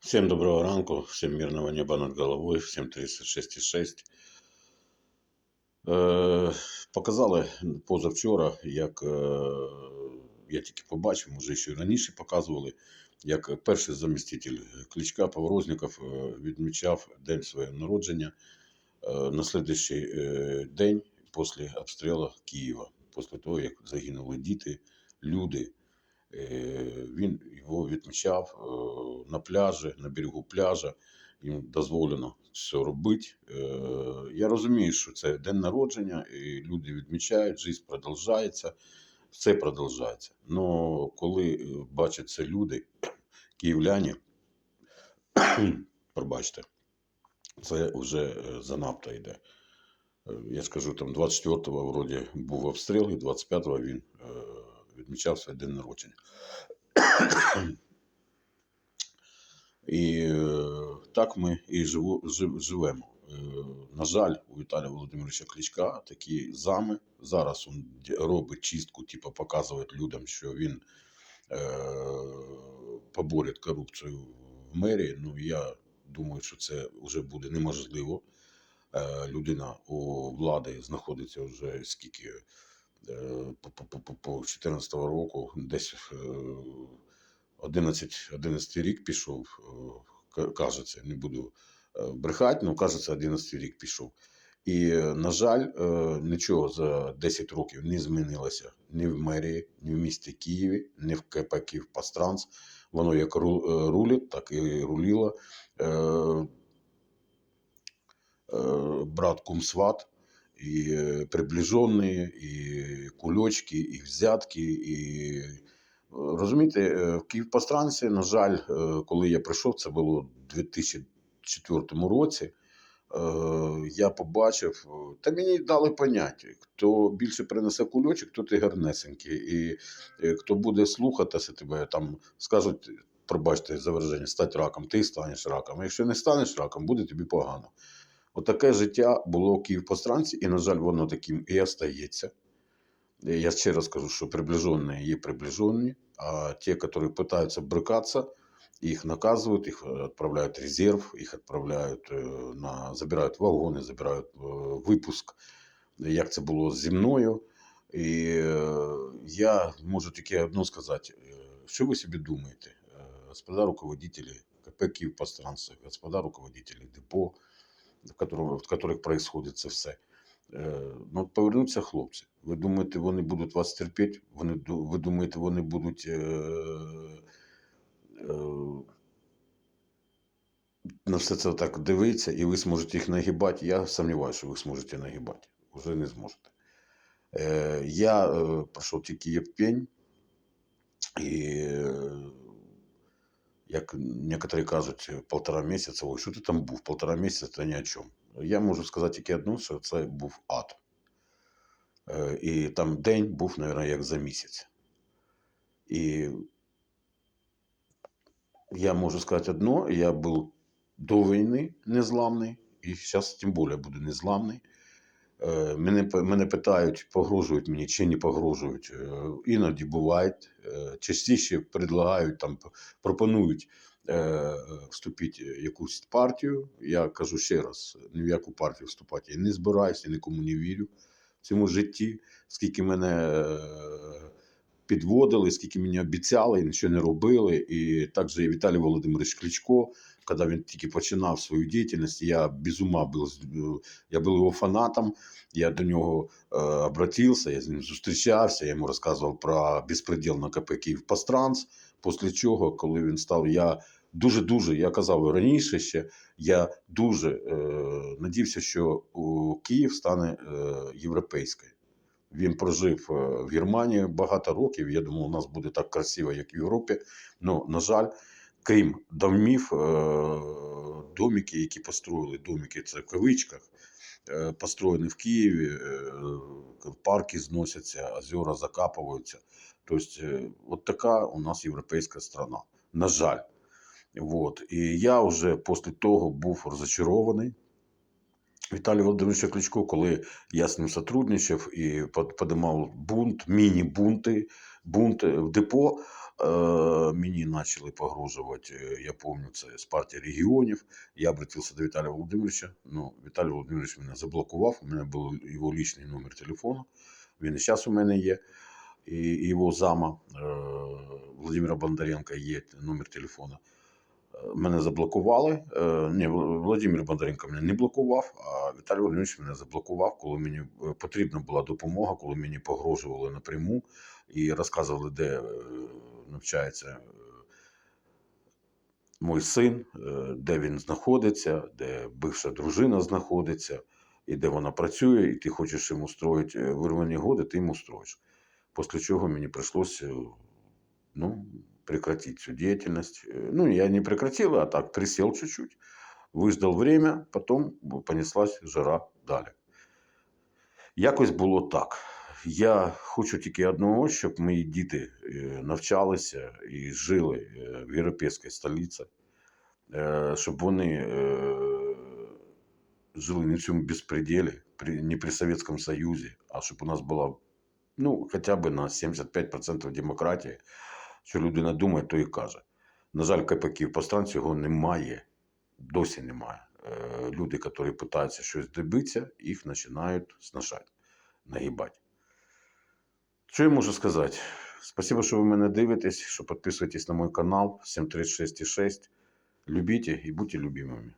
Всем доброго ранку, всем мирного неба над головой, всем 36,6. Е, показали позавчора, як е, я тільки побачив, може ще й раніше показували, як перший заміститель Кличка Поворозников е, відмічав день свого народження е, на слідуючий е, день після обстрілу Києва, після того, як загинули діти, люди. Е, Він його відмічав е, на пляжі, на берегу пляжа. Їм дозволено все робити. Е, Я розумію, що це день народження, і люди відмічають, життя продовжується, все продовжується. Але коли бачать це люди, київляні, пробачте, це вже занадто йде. Я скажу, там 24-го вроді був обстріл, і 25-го він відмічав свій день народження. І е, так ми і живемо. Е, на жаль, у Віталія Володимировича Кличка такі зами. Зараз він робить чистку, типу показує людям, що він поборить корупцію в мерії. Ну, я думаю, що це вже буде неможливо. Людина у влади знаходиться вже скільки по- по- по- по- по 14 року, десь е, 11, 11 рік пішов, е, кажеться, не буду е, брехати, але кажеться, 11 рік пішов. І, е, на жаль, е, нічого за 10 років не змінилося ні в мерії, ні в місті Києві, ні в КП Київпастранс. Воно як ру- е, рулить, так і руліло. Е, брат Кумсват, и э, приближенные, и кульочки, і взятки, і е, розумієте, е, в Київпастранці, на жаль, коли я прийшов, це було у 2004 році. Я побачив, та мені дали поняття, хто більше принесе кульочок, то ти гарнесенький. І хто буде слухатися тебе, там скажуть, пробачте за вираження, стать раком, ти станеш раком. А якщо не станеш раком, буде тобі погано. Отаке життя було в Київпостранці, і, на жаль, воно таким і остається. Е, Я ще раз кажу, що приближені є приближені, а ті, які намагаються брикатися, їх наказують, їх відправляють в резерв, їх відправляють е, на забирають вагони, забирають е, випуск, як це було зі мною. І е, я можу тільки одно сказати: Е, що ви собі думаєте, Е, господа руководителі КП Київпостранців, господа руководителі депо, в котором, в которых происходит це все. Е, Ну, от повернуться хлопці. Ви думаєте, вони будуть вас терпіти? Вони, ви думаєте, вони будуть е, е, на все це так дивитися, і ви зможете їх нагибати? Я сумніваюся, що ви зможете нагибати. Уже не зможете. Е, я е, пройшов тільки Євпень, і е, як некоторі кажуть, полтора місяця, ой, що ти там був? Полтора місяця це ні о чому. Я можу сказати тільки одну, що це був ад. І там день був, мабуть, як за місяць. І я можу сказати одно, я був до війни незламний, і зараз тим більше буду незламний. Е, Мене, мене питають, погрожують мені чи не погрожують. Е, Іноді бувають. Е, Частіше предлагають, там, пропонують вступити в якусь партію. Я кажу ще раз: ні в яку партію вступати я не збираюся, нікому не вірю в цьому житті. Скільки мене підводили, скільки мені обіцяли, нічого не робили. І також і Віталій Володимирович Кличко, коли він тільки починав свою діяльність, я без ума був, я був його фанатом. Я до нього е, обратився, я з ним зустрічався, я йому розказував про безпреділ на КП Київпастранс. Після чого, коли він став, я дуже-дуже, я казав раніше ще, я дуже е, надівся, що Київ стане е, європейською. Він прожив е, в Германії багато років. Я думав, у нас буде так красиво, як в Європі. Ну, на жаль, крім домів, е, домики, які построїли, домики це в кавичках, е, построєні в Києві, е, парки зносяться, озера закапуються. Тобто, от така у нас європейська страна. На жаль. Вот. І я вже після того був розочарований. Віталій Володимирович Кличко, коли я з ним сотрудничав і подимав бунт, міні-бунти, бунт в депо, мені почали погрожувати, е, я пам'ятаю, це з партії регіонів. Я обратився до Віталія Володимировича. Ну, Віталій Володимирович мене заблокував. У мене був його лічний номер телефону. Він і зараз у мене є. І його зама Володимира Владимира Бондаренка є номер телефона. Мене заблокували. Е, Ні, Володимир Бондаренко мене не блокував, а Віталій Володимирович мене заблокував, коли мені е, потрібна була допомога, коли мені погрожували напряму і розказували, де е, навчається мій син, де він знаходиться, де бивша дружина знаходиться, і де вона працює, і ти хочеш йому строїти е, вирвані годи, ти йому строїш. Після чого мені прийшлося ну, прекратить всю деятельность. Э, Ну, я не прекратил, а так присел чуть-чуть, выждал время, потом понеслась жара далі. Якось було так. Я хочу тільки одного, щоб мої діти е, навчалися і жили е, в європейській столиці, е, щоб вони е, жили не в цьому безпреділі, при- не при Совєтському Союзі, а щоб у нас була ну, хоча б на 75% демократії, Що людина думає, то і каже. На жаль, КПК в постранці його немає, досі немає. Е, Люди, які намагаються щось добитися, їх починають снашати, нагибати. Що я можу сказати? Спасибо, що ви мене дивитесь, що підписуєтесь на мій канал 736.6. Любіть і будьте любимими.